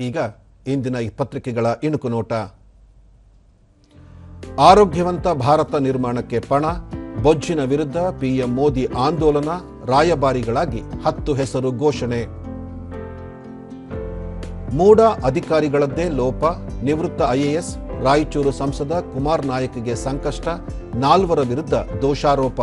ಈಗ ಇಂದಿನ ಈ ಪತ್ರಿಕೆಗಳ ಇಣುಕು ನೋಟ. ಆರೋಗ್ಯವಂತ ಭಾರತ ನಿರ್ಮಾಣಕ್ಕೆ ಪಣ, ಬೊಜ್ಜಿನ ವಿರುದ್ಧ ಪಿಎಂ ಮೋದಿ ಆಂದೋಲನ, ರಾಯಭಾರಿಗಳಾಗಿ ಹತ್ತು ಹೆಸರು ಘೋಷಣೆ. ಮೂಡ ಅಧಿಕಾರಿಗಳದ್ದೇ ಲೋಪ, ನಿವೃತ್ತ ಐಎಎಸ್, ರಾಯಚೂರು ಸಂಸದ ಕುಮಾರ್ ನಾಯಕ್ಗೆ ಸಂಕಷ್ಟ, ನಾಲ್ವರ ವಿರುದ್ಧ ದೋಷಾರೋಪ.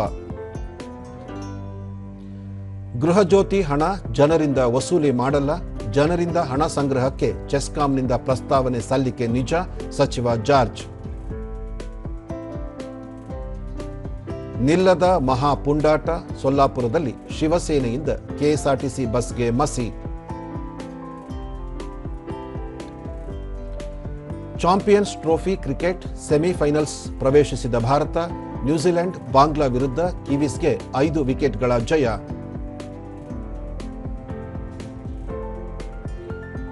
ಗೃಹಜ್ಯೋತಿ ಹಣ ಜನರಿಂದ ವಸೂಲಿ ಮಾಡಲ್ಲ ಜನರಿಂದ ಹಣ ಸಂಗ್ರಹಕ್ಕೆ ಚೆಸ್ಕಾಂನಿಂದ ಪ್ರಸ್ತಾವನೆ ಸಲ್ಲಿಕೆ ನಿಜ, ಸಚಿವ ಜಾರ್ಜ್. ನಿಲ್ಲದ ಮಹಾ ಪುಂಡಾಟ ಸೊಲ್ಲಾಪುರದಲ್ಲಿ ಶಿವಸೇನೆಯಿಂದ ಕೆಎಸ್ಆರ್ಟಿಸಿ ಬಸ್ಗೆ ಮಸಿ. ಚಾಂಪಿಯನ್ಸ್ ಟ್ರೋಫಿ ಕ್ರಿಕೆಟ್ ಸೆಮಿಫೈನಲ್ಸ್ ಪ್ರವೇಶಿಸಿದ ಭಾರತ, ನ್ಯೂಜಿಲೆಂಡ್, ಬಾಂಗ್ಲಾ ವಿರುದ್ಧ ಕಿವೀಸ್ಗೆ ಐದು ವಿಕೆಟ್ಗಳ ಜಯ.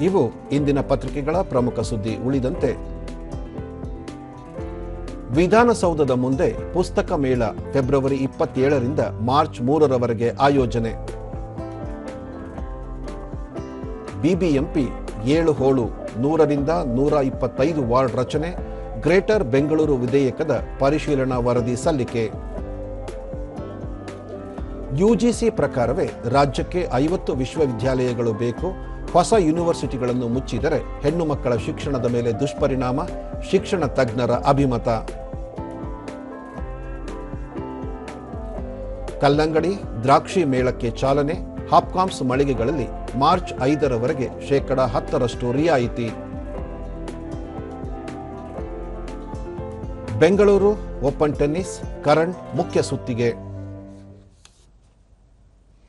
ಇವು ಇಂದಿನ ಪತ್ರಿಕೆಗಳ ಪ್ರಮುಖ ಸುದ್ದಿ ಉಳಿದಂತೆ. ವಿಧಾನಸೌಧದ ಮುಂದೆ ಪುಸ್ತಕ ಮೇಳ ಫೆಬ್ರವರಿ ಇಪ್ಪತ್ತೇಳರಿಂದ ಮಾರ್ಚ್ ಮೂರರವರೆಗೆ ಆಯೋಜನೆ. ಬಿಬಿಎಂಪಿ ಏಳು ಹೋಳು ನೂರರಿಂದ ನೂರ ಇಪ್ಪತ್ತೈದು ವಾರ್ಡ್ ರಚನೆ, ಗ್ರೇಟರ್ ಬೆಂಗಳೂರು ವಿಧೇಯಕದ ಪರಿಶೀಲನಾ ವರದಿ ಸಲ್ಲಿಕೆ. ಯುಜಿಸಿ ಪ್ರಕಾರವೇ ರಾಜ್ಯಕ್ಕೆ ಐವತ್ತು ವಿಶ್ವವಿದ್ಯಾಲಯಗಳು ಬೇಕು. ಹೊಸ ಯೂನಿವರ್ಸಿಟಿಗಳನ್ನು ಮುಚ್ಚಿದರೆ ಹೆಣ್ಣು ಮಕ್ಕಳ ಶಿಕ್ಷಣದ ಮೇಲೆ ದುಷ್ಪರಿಣಾಮ, ಶಿಕ್ಷಣ ತಜ್ಞರ ಅಭಿಮತ. ಕಲ್ಲಂಗಡಿ, ದ್ರಾಕ್ಷಿ ಮೇಳಕ್ಕೆ ಚಾಲನೆ, ಹಾಪ್ಕಾಮ್ಸ್ ಮಳಿಗೆಗಳಲ್ಲಿ ಮಾರ್ಚ್ ಐದರವರೆಗೆ ಶೇಕಡ ಹತ್ತರಷ್ಟು ರಿಯಾಯಿತಿ. ಬೆಂಗಳೂರು ಓಪನ್ ಟೆನ್ನಿಸ್, ಕರಣ್ ಮುಖ್ಯ ಸುತ್ತಿಗೆ.